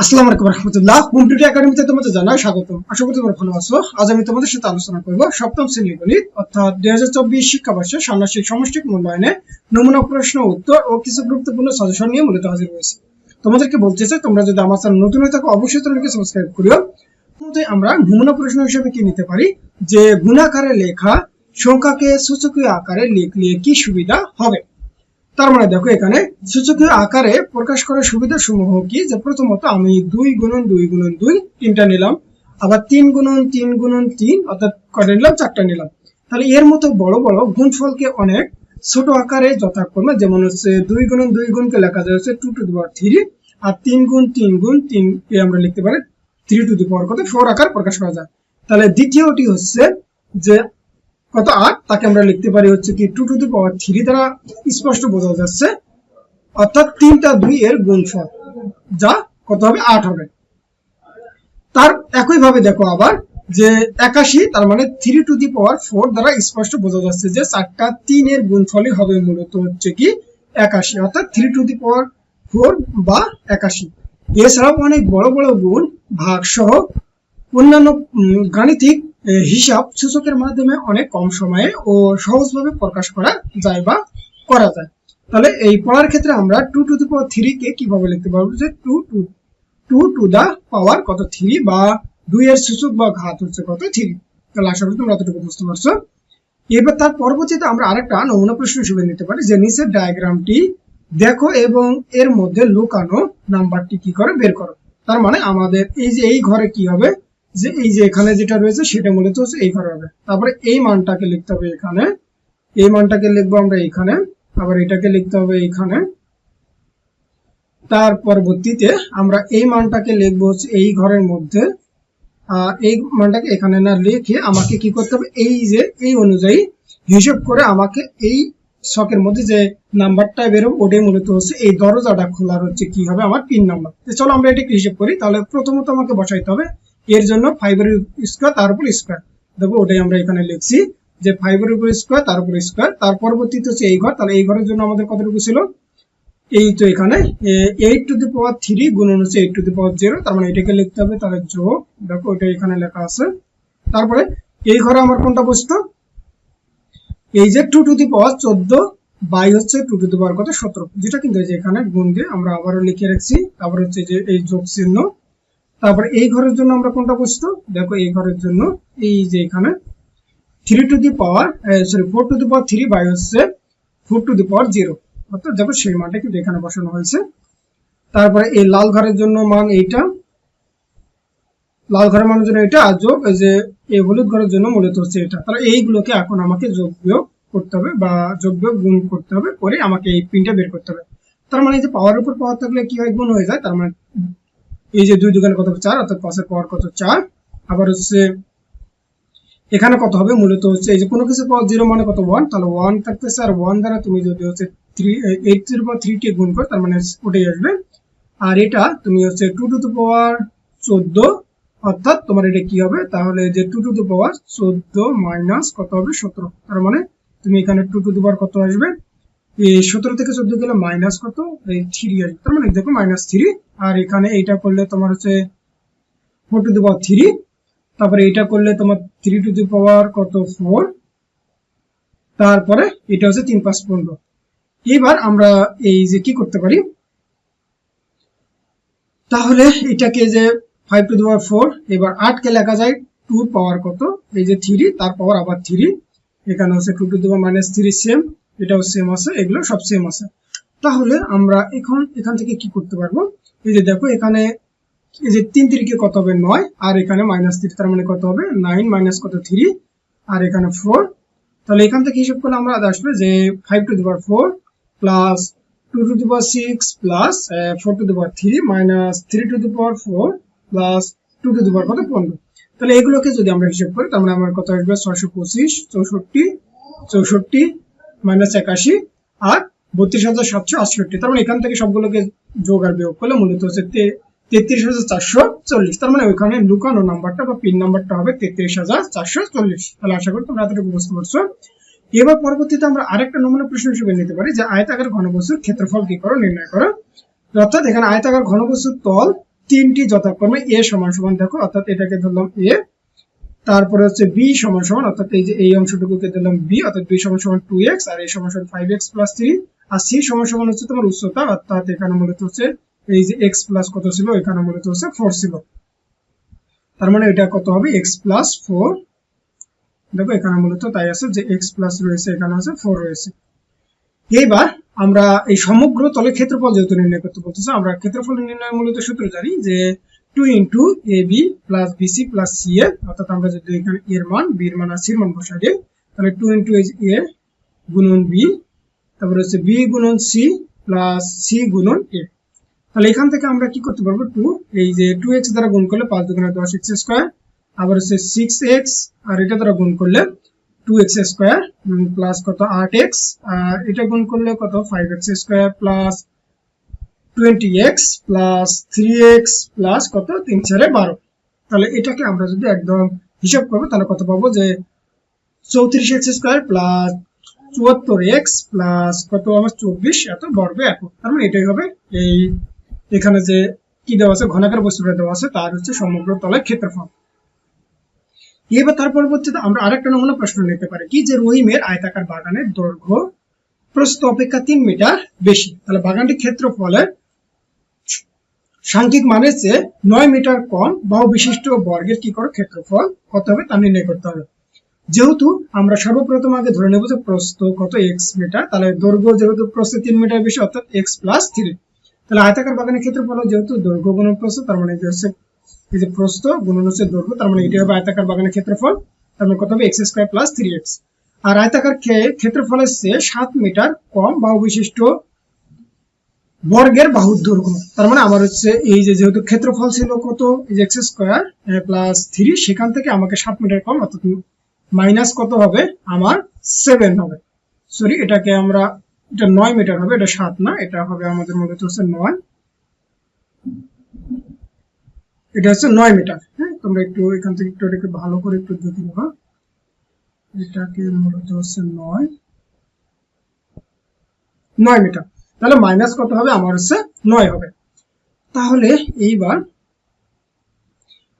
আসসালামু আলাইকুম রহমতুল্লাহ। হোম একাডেমিতে তোমাদের জানাই স্বাগতম। আশা করি তোমরা ভালো আছো। আজ আমি তোমাদের সাথে আলোচনা করব সপ্তম গণিত, অর্থাৎ দুই হাজার চব্বিশ শিক্ষাবর্ষে ষান্মাসিক সমষ্টিক মূল্যায়নে নমুনা প্রশ্ন, উত্তর ও কিছু গুরুত্বপূর্ণ সাজেশন নিয়ে মূলত হাজির হয়েছে। তোমাদেরকে বলতে চাই, তোমরা যদি আমার চ্যানেল নতুন হয়ে থাকো, অবশ্যই চ্যানেলকে সাবস্ক্রাইব করিও। আমরা নমুনা প্রশ্ন হিসেবে কি নিতে পারি? যে গুণাকারে লেখা সংখ্যাকে সূচকীয় আকারে লিখলে কি সুবিধা হবে? তার মানে দেখো এখানে সূচকীয় আকারে প্রকাশ করার সুবিধা সমূহ কি? যে প্রথমত আমি দুই গুণন দুই গুণন দুই তিনটা নিলাম, আবার তিন গুণন তিন গুণন তিন, অর্থাৎ কটা নিলাম? চারটা নিলাম। তাহলে এর মতো বড় বড় গুণফলকে অনেক ছোট আকারে যথাক্রমে, যেমন হচ্ছে দুই গুণন দুই গুণকে লেখা যায় হচ্ছে two to the power three আর তিন গুণ তিন গুণ তিন কে আমরা লিখতে পারি থ্রি টু দি পাওয়ার কত? ফোর আকার প্রকাশ করা যায়। তাহলে দ্বিতীয়টি হচ্ছে যে কত আট, তাকে আমরা লিখতে পারি হচ্ছে কি two to the power three দ্বারা স্পষ্ট বোঝা যাচ্ছে। অর্থাৎ তিনটা দুই এর গুণফল, যা কত হবে? আট হবে। তার একইভাবে দেখো আবার যে একাশি, তার মানে three to the power four দ্বারা স্পষ্ট বোঝা যাচ্ছে যে চারটা তিনের গুণফলই হবে মূলত হচ্ছে কি একাশি, অর্থাৎ three to the power four বা একাশি। এছাড়াও অনেক বড় বড় গুণ ভাগ সহ অন্যান্য গাণিতিক হিসাব সূচকের মাধ্যমে অনেক কম সময়ে ও সহজভাবে প্রকাশ করা যায় বা করা যায়। তাহলে এই পড়ার ক্ষেত্রে আমরা two to the power three কে কীভাবে লিখতে পারব? যে two two two to the power কত থ্রি বা দুই এর সূচক বা ঘাত হচ্ছে কত থ্রি তাহলে আশা করি তোমরা এতটুকু বুঝতে পারছ। এবার তার পরবর্তীতে আমরা আরেকটা নমুনা প্রশ্ন হিসেবে নিতে পারি, যে নিচের ডায়াগ্রামটি দেখো এবং এর মধ্যে লুকানো নাম্বারটি কি করে বের করো। তার মানে আমাদের এই যে এই ঘরে কি হবে? যে এই যে এখানে যেটা রয়েছে সেটা মূলত হচ্ছে এই ঘরে হবে তারপরে এই মানটাকে লিখতে হবে এখানে। এই মানটাকে লিখব আমরা এখানে। আবার এটাকে লিখতে হবে এখানে। তার পরবর্তীতে আমরা এই মানটাকে লিখব হচ্ছে এই ঘরের মধ্যে। এই মানটাকে এখানে না লিখে আমাকে কি করতে হবে? এই যে, এই অনুযায়ী হিসেব করে আমাকে এই শখের মধ্যে যে নাম্বারটা বেরোবে, ওটাই মূলত হচ্ছে এই দরজাটা খোলার হচ্ছে কি হবে? আমার পিন নাম্বার। চলো আমরা এটাকে হিসেব করি। তাহলে প্রথমত আমাকে বসাইতে হবে এর জন্য ফাইভের স্কোয়ার তার উপর স্কোয়ার দেখো, ওটাই আমরা এখানে লিখছি যে ফাইভের উপর স্কোয়ার তার উপর স্কোয়ার তার পরবর্তীতে হচ্ছে এই ঘর। তাহলে এই ঘরের জন্য আমাদের কতটুকু ছিল? এই তো এখানে eight to the power three গুণন হচ্ছে eight to the power zero তার মানে এটাকে লিখতে হবে, তাহলে যোগ, দেখো ওটা এখানে লেখা আছে। তারপরে, এই ঘরে আমার কোনটা বসতো? এই যে টু টু দি পাওয়ার চোদ্দ বাই হচ্ছে টু টু দি পাওয়ার কত? সতেরো। যেটা কিন্তু এখানে গুণ দিয়ে আমরা আবারও লিখে রাখছি। তারপর হচ্ছে যে, এই যোগ চিহ্ন তারপরে এই ঘরের জন্য আমরা কোনটা বসতো? দেখো এই ঘরের জন্য এই যে এখানে three to the power sorry four to the power three by হচ্ছে four to the power zero অর্থাৎ দেখো সেই মানটা কিন্তু এখানে বসানো হয়েছে। তারপরে এই লাল ঘরের জন্য মান এইটা। লাল ঘরের মানের জন্য এটা আর যোগ, এই যে এই হলুদ ঘরের জন্য মূলত হচ্ছে এটা। তাহলে এইগুলোকে এখন আমাকে যোগ বিয়োগ করতে হবে বা যোগ বিয়োগ গুণ করতে হবে করে আমাকে এই পিনটা বের করতে হবে। তার মানে এই যে পাওয়ার উপর পাওয়ার থাকলে কি হয়? গুণ হয়ে যায়। তার মানে এই যে দুই দুগানে কত চার, অর্থাৎ পাঁচের পাওয়ার কত চার? আবার হচ্ছে এখানে কত হবে? মূলত হচ্ছে এই যে কোনো কিছু পাওয়ার জিরো মানে কত? ওয়ান তাহলে ওয়ান থাকতেছে, আর ওয়ান দ্বারা তুমি যদি হচ্ছে থ্রি এইট গুণ করো, তার মানে ওটাই আসবে। আর এটা তুমি হচ্ছে টু টু টু পাওয়ার চোদ্দ, অর্থাৎ তোমার এটা কি হবে? তাহলে যে টু টু টু পাওয়ার চোদ্দ মাইনাস কত হবে? সতেরো। তার মানে তুমি এখানে টু টু টু পাওয়ার কত আসবে? সতেরো থেকে চোদ্দ গেলে মাইনাস কত? এই থ্রি আসবে তার মানে দেখো মাইনাস থ্রি আর এখানে এইটা করলে তোমার হচ্ছে four to the power three তারপরে এটা করলে তোমার থ্রি টু দি পাওয়ার কত? ফোর তারপরে এটা হচ্ছে তিন পাঁচ পনেরো। এবার আমরা এই যে কি করতে পারি? তাহলে এটাকে যে five to the power four এবার আটকে লেখা যায় টু পাওয়ার কত? এই যে থ্রি তার পাওয়ার আবার থ্রি এখানে হচ্ছে two to the power minus three same এটাও সেম আছে, এগুলো সব সেম আছে। তাহলে আমরা এখন, এখান থেকে কি করতে পারব? এই যে দেখো, এখানে এই যে তিন তিরিকে কত হবে? নয়। আর এখানে মাইনাস থ্রি তার মানে কত হবে? নাইন মাইনাস কত? থ্রি আর এখানে ফোর তাহলে এখান থেকে হিসাব করলে আমরা আসবে যে five to the power four plus two to the power six plus four to the power three minus three to the power four plus two to the power কত? পনেরো। তাহলে এগুলোকে যদি আমরা হিসাব করি তাহলে আমার কত আসবে? ছয়শো পঁচিশ, চৌষট্টি চৌষট্টি মাইনাস একাশি আর বত্রিশ হাজার সাতশো আটষট্টি। তার মানে এখান থেকে সবগুলোকে যোগ আর বিয়োগ করলে মূলত হচ্ছে তেত্রিশ হাজার চারশো চল্লিশ। তার মানে ওইখানে লুকানো নাম্বারটা বা পিন নাম্বারটা হবে তেত্রিশ হাজার চারশো চল্লিশ। তাহলে আশা করি তোমরা এতটুকু বুঝতে পারছ। এবার পরবর্তীতে আমরা আরেকটা নমুনা প্রশ্ন হিসেবে নিতে পারি যে আয়তাকার ঘনবস্তুর ক্ষেত্রফল কি করো, নির্ণয় করো। অর্থাৎ এখানে আয়তাকার ঘনবস্তুর তল তিনটি যথাক্রমে এ সমান সমান দেখো, অর্থাৎ এটাকে ধরলাম এ তারপরে হচ্ছে বি সমান সমান, অর্থাৎ এই যে এই অংশটুকুকে দিলাম বি অর্থাৎ বি সমান সমান টু এক্স আর এই সমান সমান ফাইভ এক্স প্লাস থ্রি আর সি সমান সমান হচ্ছে তোমার উচ্চতা, অর্থাৎ এখানে মূলত হচ্ছে এই যে এক্স প্লাস কত ছিল, এখানে মূলত হচ্ছে ফোর ছিল। তার মানে এটা কত হবে? এক্স প্লাস ফোর দেখো, এখানে মূলত তাই আছে যে এক্স প্লাস রয়েছে, এখানে আছে ফোর রয়েছে। এইবার আমরা এই সমগ্র তলে ক্ষেত্রফল যেহেতু নির্ণয় করতে বলতেছে, আমরা ক্ষেত্রফল নির্ণয় মূলত সূত্র জানি যে two into A B plus BC plus C A অর্থাৎ আমরা যদি এখানে এর মান বি এর মান আর সির মান বসাই দিই, তাহলে টু ইন্টু এ গুণন বি তারপরে হচ্ছে বি গুণন সি প্লাস সি গুণন এ তাহলে এখান থেকে আমরা কি করতে পারব? টু এই যে টু এক্স দ্বারা গুণ করলে পাঁচ দুগুণে দশ এক্স স্কোয়ার আবার হচ্ছে সিক্স এক্স আর এটা দ্বারা গুণ করলে টু এক্স স্কোয়ার প্লাস কত আট এক্স আর এটা গুণ করলে কত? Five X square plus twenty X plus three X plus কত? তিন চারে বারো। তাহলে এটাকে আমরা যদি একদম হিসাব করব, তাহলে কত পাবো? যে চৌত্রিশ এক্স স্কোয়ার প্লাস চুয়াত্তর এক্স প্লাস কত আমার চব্বিশ, এত বর্গ একক। তার মানে এটাই হবে এই এখানে যে কি দেওয়া আছে? ঘনাকার বস্তুটা দেওয়া আছে, তার হচ্ছে সমগ্র তলের ক্ষেত্রফল। এবার তার পরবর্তীতে আমরা আরেকটা নমুনা প্রশ্ন নিতে পারি। কি যে রহিমের আয়তাকার বাগানের দৈর্ঘ্য প্রস্থ অপেক্ষা তিন মিটার বেশি? তাহলে বাগানটির ক্ষেত্রফলের সাংখ্যিক মানের চেয়ে নয় মিটার কম বাহু বিশিষ্ট বর্গের কি করে ক্ষেত্রফল কত হবে তা নির্ণয় করতে হবে। যেহেতু আমরা সর্বপ্রথম আগে ধরে নেব যে প্রস্থ কত এক্স মিটার, তাহলে দৈর্ঘ্য যেহেতু প্রস্থ তিন মিটার বেশি, অর্থাৎ এক্স প্লাস থ্রি তাহলে আয়তাকার বাগানের ক্ষেত্রফল যেহেতু দৈর্ঘ্য গুণ প্রস্থ, তার মানে হচ্ছে এই যে প্রস্থ গুণন হচ্ছে দৈর্ঘ্য, তার মানে এটি হবে আয়তাকার বাগানের ক্ষেত্রফল, তার মানে কত হবে X square plus three X আর আয়তাকার ক্ষেত্রফলের চেয়ে সাত মিটার কম বাহু বিশিষ্ট বর্গের বাহুর দৈর্ঘ্য। তার মানে আমার হচ্ছে এই যে যেহেতু ক্ষেত্রফল ছিল কত? এই যে এক্স স্কোয়ার প্লাস থ্রি সেখান থেকে আমাকে সাত মিটার কম, অর্থাৎ মাইনাস কত হবে? আমার সেভেন হবে। সরি এটাকে আমরা, এটা নয় মিটার হবে, এটা সাত না, এটা হবে আমাদের মূলত হচ্ছে নয়। এটা হচ্ছে নয় মিটার হ্যাঁ? তোমরা একটু এখান থেকে একটু এটাকে ভালো করে একটু দেখে নেবা এটাকে মূলত হচ্ছে নয়। নয় মিটার তাহলে মাইনাস কত হবে? আমার হচ্ছে নয় হবে। তাহলে এইবার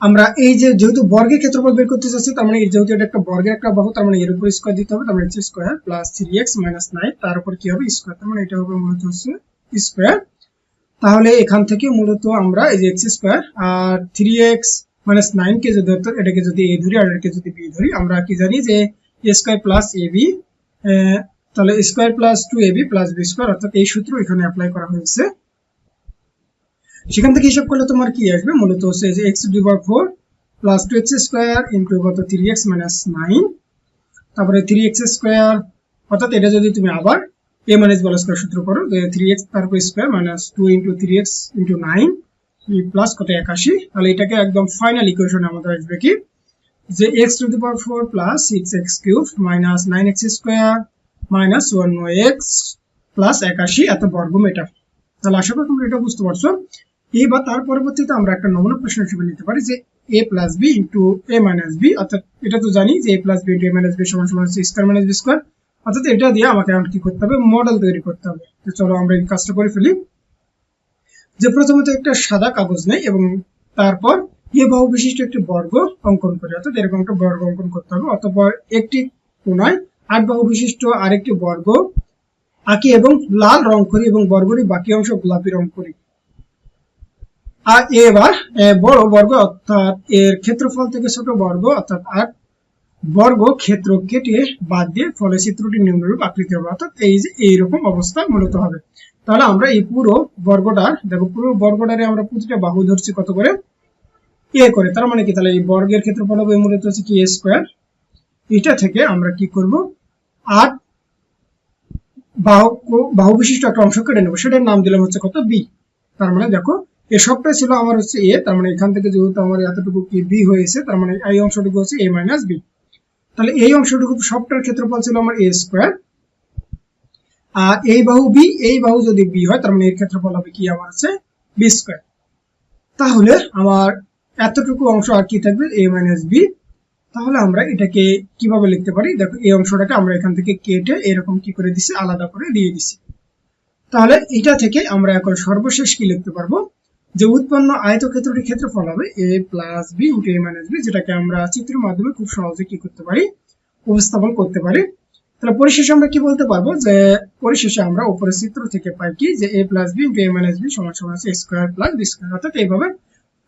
আমরা এই যে যেহেতু বর্গের ক্ষেত্রফল বের করতে চাচ্ছি, তার মানে যেহেতু এটা একটা বর্গের একটা বাহু, তার মানে এর উপর স্কোয়ার দিতে হবে, তার মানে square plus three X minus nine তার উপর কি হবে? স্কোয়ার তার মানে এটা হবে মূলত হচ্ছে স্কোয়ার তাহলে এখান থেকে মূলত আমরা এই যে এক্স স্কোয়ার আর থ্রি এক্স মাইনাস নাইন কে যদি এটাকে যদি এ ধরি আর এটাকে যদি বি ধরি, আমরা কি জানি যে A square plus A B তাহলে square plus two A B plus B square, অর্থাৎ এই সূত্র এখানে অ্যাপ্লাই করা হয়েছে। সেখান থেকে হিসাব করলে তোমার কি আসবে? মূলত হচ্ছে যে X ডিভার four plus two X square into কত? থ্রি এক্স মাইনাস নাইন তারপরে থ্রি এক্স স্কোয়ার অর্থাৎ এটা যদি তুমি আবার এ মাইনাস বল স্কোয়ার সূত্র করো থ্রি এক্স তারপর square minus two into three X into nine plus কত? একাশি। তাহলে এটাকে একদম ফাইনাল ইকুয়েশন আমাদের আসবে কি? যে X to the power four plus six X cube minus nine X square minus one X plus একাশি, এত বর্গ মিটার তাহলে আশা করি তোমরা এটা বুঝতে পারছ। এইবার তার পরবর্তীতে আমরা একটা নমুনা প্রশ্ন হিসেবে নিতে পারি যে A plus B into A minus B অর্থাৎ এটা তো জানি যে A plus B into A minus B সমান সমান হচ্ছে স্কোয়ার মাইনাস বি স্কোয়ার অর্থাৎ এটা দিয়ে আমাকে এখন কি করতে হবে? মডেল তৈরি করতে হবে। তো চলো আমরা এই কাজটা করে ফেলি। যে প্রথমত একটা সাদা কাগজ নেই এবং তারপর এ বাহু বিশিষ্ট একটি বর্গ অঙ্কন করি। অর্থাৎ এরকম একটা বর্গ অঙ্কন করতে হবে। অতপর একটি কোনায় আট বাহু বিশিষ্ট আরেকটি বর্গ, আঁকি এবং লাল রং করি এবং বর্গের বাকি অংশ গোলাপি রং করি। আর এবার বড় বর্গ অর্থাৎ এর ক্ষেত্রফল থেকে ছোট বর্গ অর্থাৎ আট, বর্গ ক্ষেত্র কেটে বাদ দিয়ে ফলে চিত্রটি নিম্নরূপ আকৃতি হবে। অর্থাৎ এই যে এইরকম অবস্থা মূলত হবে। তাহলে আমরা এই পুরো বর্গটার দেখো, পুরো বর্গটারে আমরা প্রতিটা বাহু ধরছি কত করে? এ করে। তার মানে কি? তাহলে এই বর্গের ক্ষেত্রফল হবে মূলত হচ্ছে কি? এ স্কোয়ার এটা থেকে আমরা কি করব? আট বাহু বাহু বিশিষ্ট একটা অংশ কেটে নেব। সেটার নাম দিলাম হচ্ছে কত? বি তার মানে দেখো, এ সবটাই ছিল আমার হচ্ছে এ তার মানে এখান থেকে যেহেতু আমার এতটুকু কি বি হয়েছে, তার মানে এই অংশটুকু হচ্ছে এ মাইনাস বি তাহলে এই অংশটুকু সবটার ক্ষেত্রফল ছিল আমার এ স্কোয়ার আর এই বাহু বি এই বাহু যদি বি হয়, তার মানে এর ক্ষেত্রফল হবে কি? আমার হচ্ছে বি স্কোয়ার তাহলে আমার এতটুকু অংশ আর কি থাকবে? এ মাইনাস বি তাহলে আমরা এটাকে কীভাবে লিখতে পারি? দেখো, এই অংশটাকে আমরা এখান থেকে কেটে এরকম কি করে দিছি? আলাদা করে দিয়ে দিছি। তাহলে এটা থেকে আমরা এখন সর্বশেষ কি লিখতে পারব? যে উৎপন্ন আয়তক্ষেত্রটির ক্ষেত্রফল হবে A plus B into A minus B যেটাকে আমরা চিত্রের মাধ্যমে খুব সহজে কি করতে পারি? উপস্থাপন করতে পারি। তাহলে পরিশেষে আমরা কি বলতে পারব? যে পরিশেষে আমরা উপরের চিত্র থেকে পাই কি? যে A plus B into A minus B সমান সমান হচ্ছে স্কোয়ার প্লাস বি স্কোয়ার অর্থাৎ এইভাবে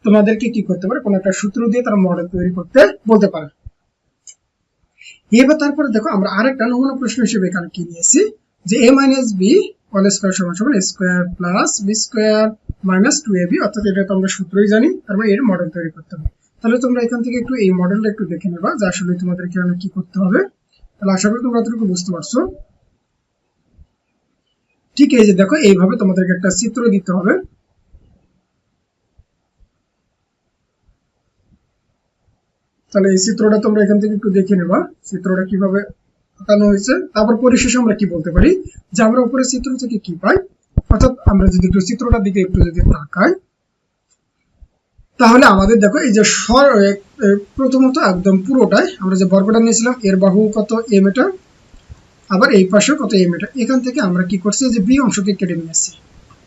তোমাদেরকে কি করতে পারে? কোনো একটা সূত্র দিয়ে তারা মডেল তৈরি করতে বলতে পারে। এবার তারপরে দেখো আমরা আরেকটা নমুনা প্রশ্ন হিসেবে এখানে কি নিয়েছি? যে A minus B all square সমান সমান square plus B square minus two A B অর্থাৎ এটা তো আমরা সূত্রই জানি, তারপরে এর মডেল তৈরি করতে হবে। তাহলে তোমরা এখান থেকে একটু এই মডেলটা একটু দেখে নেবা যে আসলে তোমাদের এখানে কি করতে হবে। তাহলে আশা করি তোমরা এতটুকু বুঝতে পারছ। ঠিক এই যে দেখো, এইভাবে তোমাদেরকে একটা চিত্র দিতে হবে। তাহলে এই চিত্রটা তোমরা এখান থেকে একটু দেখে নেবা চিত্রটা কীভাবে আঁকানো হয়েছে। তারপর পরিশেষে আমরা কি বলতে পারি? যে আমরা উপরে চিত্র থেকে কি পাই? অর্থাৎ আমরা যদি একটু চিত্রটার দিকে একটু যদি তাকাই তাহলে আমাদের দেখো এই যে এ, প্রথমত একদম পুরোটাই আমরা যে বর্গটা নিয়েছিলাম এর বাহু কত এ মিটার আবার এই পাশে কত এ মিটার এখান থেকে আমরা কি করছি? যে বি অংশকে কেটে নিয়েছি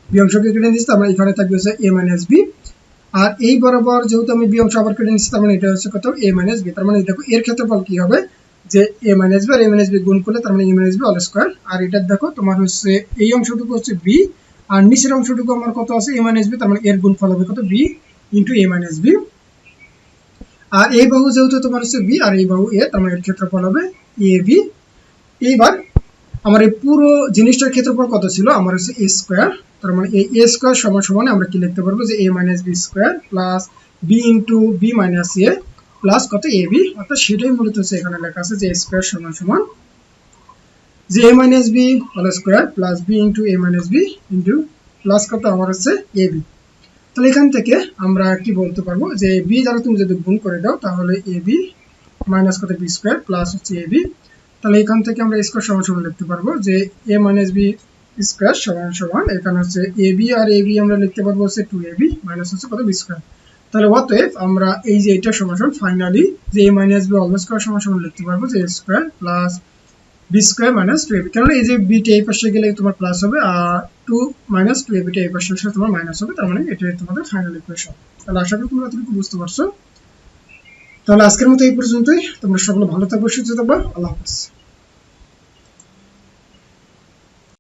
বি অংশকে কেটে নিয়েছি মানে এখানে থাকবে এ মাইনাস বি। আর এই বরাবর যেহেতু আমি বি অংশ আবার কেটে নিচ্ছি তার মানে এটা হচ্ছে কত? এ মাইনাস বি তার মানে দেখো, এর ক্ষেত্রফল কি হবে? যে এ মাইনাস বি আর এ মাইনাস বি গুণ করলে, তার মানে A minus B all square আর এটা দেখো, তোমার হচ্ছে এই অংশটুকু হচ্ছে বি আর নিচের অংশটুকু আমার কত আছে? এ মাইনাস বি তার মানে এর গুণফল হবে কত? B into A minus B আর এই বাহু যেহেতু তোমার হচ্ছে বি আর এই বাহু এ তার মানে এর ক্ষেত্রফল হবে এ বি এইবার, আমার এই পুরো জিনিসটার ক্ষেত্রফল কত ছিল? আমার হচ্ছে এ স্কোয়ার তার মানে এই এ স্কোয়ার সমান সমান আমরা কি লিখতে পারব? যে A minus B square plus B into B minus A plus কত এ বি অর্থাৎ সেটাই মূলত হচ্ছে এখানে লেখা আছে যে এ স্কোয়ার সমান সমান যে A minus B whole square plus B into A minus B into plus কত? আমার হচ্ছে এ বি তাহলে এখান থেকে আমরা কি বলতে পারব? যে বি দ্বারা তুমি যদি গুণ করে দাও, তাহলে এ বি মাইনাস কত? বি স্কোয়ার প্লাস হচ্ছে এ বি তাহলে এখান থেকে আমরা স্কোয়ার সমান সমান লিখতে পারব যে এ মাইনাস বি স্কোয়ার সমান সমান এখানে হচ্ছে এ বি আর এ বি আমরা লিখতে পারব হচ্ছে টু এ বি মাইনাস হচ্ছে কত বি স্কোয়ার তাহলে অতএব আমরা এই যে এটা সমান সমান ফাইনালি যে A minus B always square সমান সমান লিখতে পারব যে square plus B square minus two AB কেননা এই যে বিটা এই পাশে গেলে তোমার প্লাস হবে আর টু মাইনাস টু এবিটা এই পাশে আসলে তোমার মাইনাস হবে, তার মানে এটাই তোমাদের ফাইনাল ইকুয়েশন তাহলে আশা করি তোমরা এতটুকু বুঝতে পারছ। তাহলে আজকের মতো এই পর্যন্তই। তোমরা সকলে ভালো থাকবে, সুস্থ থাকবে। আল্লাহ হাফিজ।